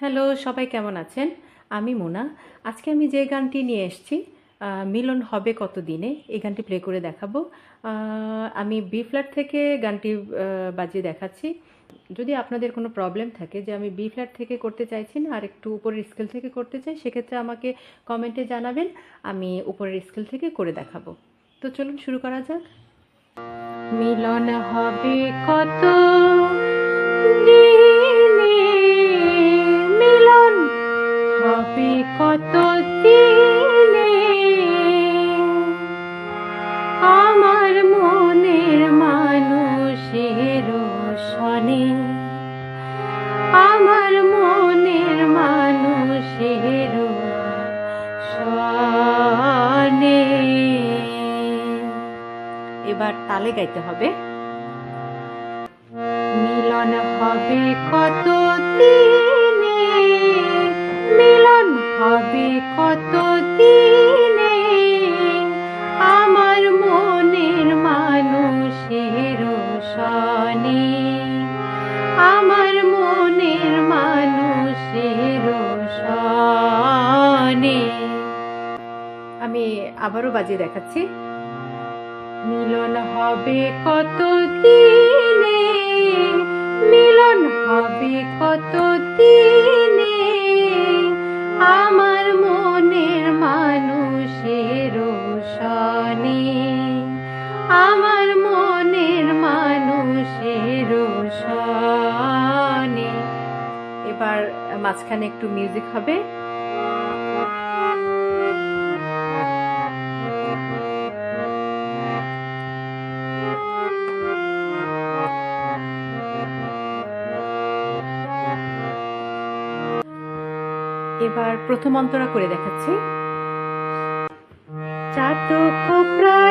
Hello, সবাই কেমন আছেন? আমি মোনা। আজকে আমি যে গানটি নিয়ে এসেছি মিলন হবে কত দিনে এই গানটি প্লে করে দেখাবো। আমি বি ফ্ল্যাট থেকে গানটি বাজিয়ে দেখাচ্ছি। যদি আপনাদের কোনো প্রবলেম থাকে যে আমি বি ফ্ল্যাট থেকে করতে চাইছি না, আর একটু উপরের স্কেল থেকে করতে চাই, সেক্ষেত্রে আমাকে কমেন্টে জানাবেন, আমি উপরের স্কেল থেকে করে দেখাবো। তো চলুন শুরু করা যাক। মিলন হবে কত দিনে? এবার তালে গাইতে হবে। মিলন হবে কত দিনে? মিলন হবে কত দিনে? আমার মনের মানুষের সনে আমার মনের মানুষের সনে আমি আবারও বাজিয়ে দেখাচ্ছি। মিলন হবে কত দিনে মিলন হবে কত দিনে আমার মনের মানুষের সনে আমার মনের মানুষের সনে এবার মাঝখানে একটু মিউজিক হবে। এবার প্রথম অন্তরা করে দেখাচ্ছি। চাতক প্রায়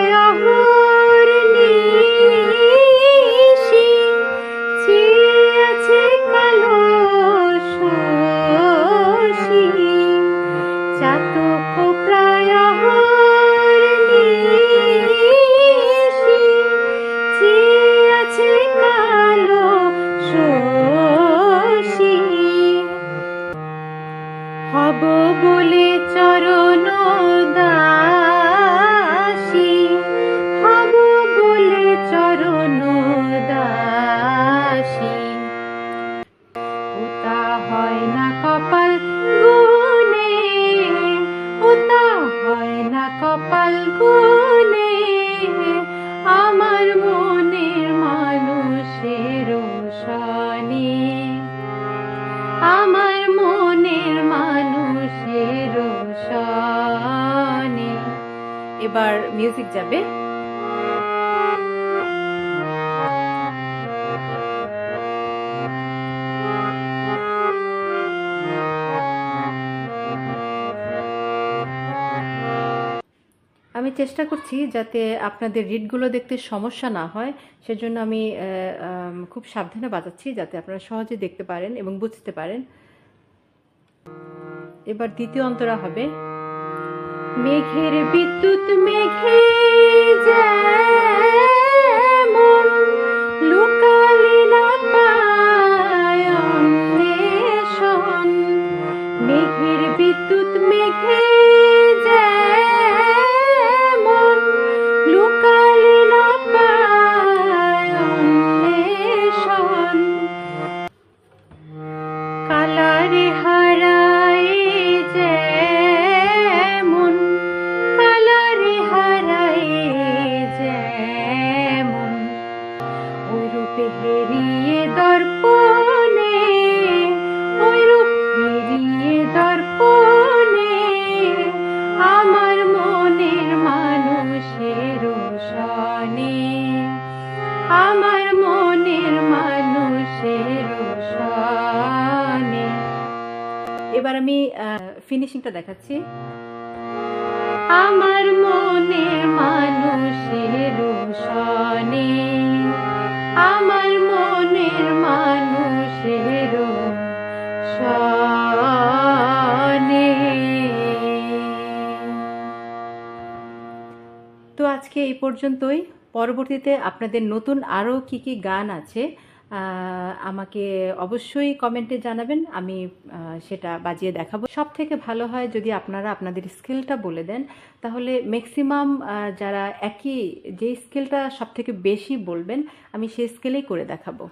এবার মিউজিক যাবে। আমি চেষ্টা করছি যাতে আপনাদের রিডগুলো দেখতে সমস্যা না হয়, সেজন্য আমি, খুব সাবধানে বাজাচ্ছি যাতে আপনারা সহজে দেখতে পারেন এবং বুঝতে পারেন। এবার দ্বিতীয় অন্তরা হবে। মেঘের বিদ্যুৎ মেঘে যেমন। মেঘের বিদ্যুৎ মেঘে এবার আমি ফিনিশিংটা দেখাচ্ছি। আমার মনের মানুষের সনে আমার মনের মানুষের সনে তো আজকে এই পর্যন্তই। পরবর্তীতে আপনাদের নতুন আরও কি কি গান আছে আমাকে অবশ্যই কমেন্টে জানাবেন। আমি সেটা বাজিয়ে দেখাবো। সব থেকে ভালো হয় যদি আপনারা আপনাদের স্কিলটা বলে দেন, তাহলে ম্যাক্সিমাম যারা একই যে স্কিলটা সব থেকে বেশি বলবেন, আমি সেই স্কেলেই করে দেখাবো।